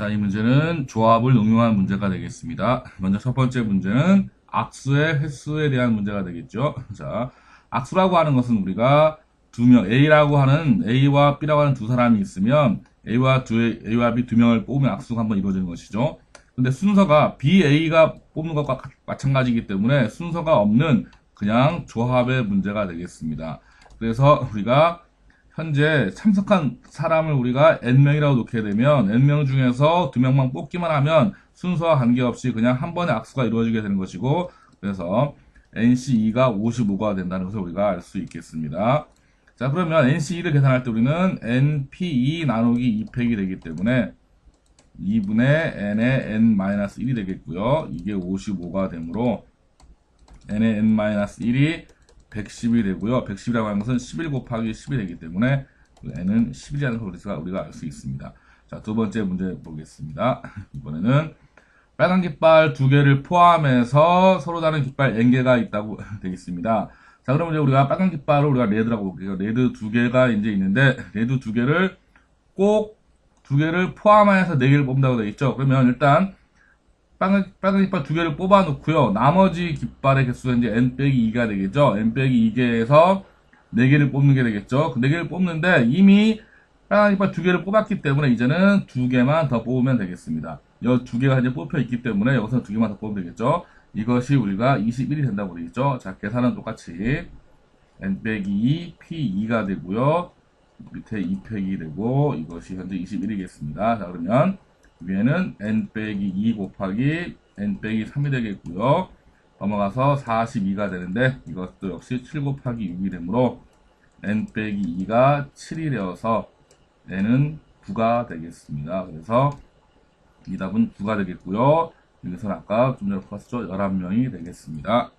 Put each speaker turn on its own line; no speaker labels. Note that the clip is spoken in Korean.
자, 이 문제는 조합을 응용한 문제가 되겠습니다. 먼저 첫 번째 문제는 악수의 횟수에 대한 문제가 되겠죠. 자, 악수라고 하는 것은 우리가 두 명, A라고 하는 A와 B라고 하는 두 사람이 있으면 A와 두, A와 B 두 명을 뽑으면 악수가 한번 이루어지는 것이죠. 근데 순서가 B, A가 뽑는 것과 가- 마찬가지이기 때문에 순서가 없는 그냥 조합의 문제가 되겠습니다. 그래서 우리가 현재 참석한 사람을 우리가 n명이라고 놓게 되면 n명 중에서 두 명만 뽑기만 하면 순서와 관계없이 그냥 한 번에 악수가 이루어지게 되는 것이고 그래서 NC2가 55가 된다는 것을 우리가 알 수 있겠습니다. 자 그러면 NC2를 계산할 때 우리는 NP2 나누기 2팩이 되기 때문에 2분의 n의 n-1이 되겠고요. 이게 55가 되므로 n의 n-1이 110이 되고요. 110이라고 하는 것은 11 곱하기 10이 되기 때문에 n은 10이라는 것을 우리가 알 수 있습니다. 자, 두 번째 문제 보겠습니다. 이번에는 빨간 깃발 두 개를 포함해서 서로 다른 깃발 n개가 있다고 되겠습니다. 자, 그러면 이제 우리가 빨간 깃발을 우리가 레드라고 볼게요. 레드 두 개가 이제 있는데, 레드 두 개를 꼭 두 개를 포함해서 네 개를 뽑는다고 되어 있죠. 그러면 일단 빨간, 빨간 깃발 두 개를 뽑아 놓고요. 나머지 깃발의 개수가 이제 n 빼기 2가 되겠죠. n 빼기 2개에서 네 개를 뽑는 게 되겠죠. 그네 개를 뽑는데 이미 빨간 깃발 두 개를 뽑았기 때문에 이제는 두 개만 더 뽑으면 되겠습니다. 이두 개가 이제 뽑혀 있기 때문에 여기서 두 개만 더 뽑으면 되겠죠. 이것이 우리가 21이 된다고 되겠죠. 자, 계산은 똑같이 n 빼기 2 p2가 되고요. 밑에 2팩이 되고 이것이 현재 21이겠습니다. 자 그러면 위에는 n 빼기 2 곱하기 n 빼기 3이 되겠고요. 넘어가서 42가 되는데 이것도 역시 7 곱하기 6이 되므로 n 빼기 2가 7이 되어서 n은 9가 되겠습니다. 그래서 이 답은 9가 되겠고요. 여기서는 아까 좀 전에 풀었죠. 11명이 되겠습니다.